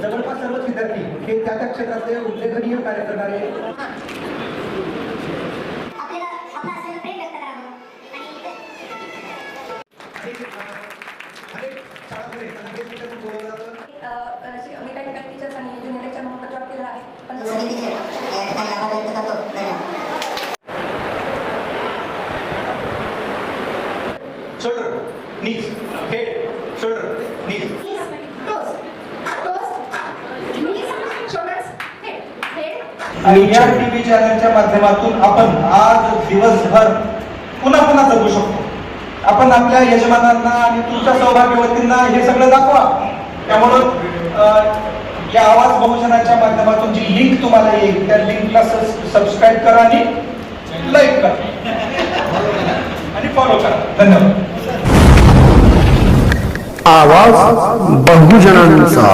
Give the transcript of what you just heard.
जवळपास सर्वच विद्यार्थी हे त्या त्या क्षेत्रातले उल्लेखनीय कार्य करणारे आपल्याला आपलं असलेलं प्रेम व्यक्त आणि या टीव्ही चॅनलच्या माध्यमातून आपण आज दिवसभर पुन्हा पुन्हा जगू शकतो. आपण आपल्या यजमानांना आणि तुमच्या सौभाग्यवतींना हे सगळं दाखवा. त्यामुळं या आवाज बहुजनाच्या माध्यमातून जी लिंक तुम्हाला येईल त्या लिंकला सबस्क्राईब करा आणि लाईक करा. आणि फॉलो करा. धन्यवाद. आवाज बहुजनांचा.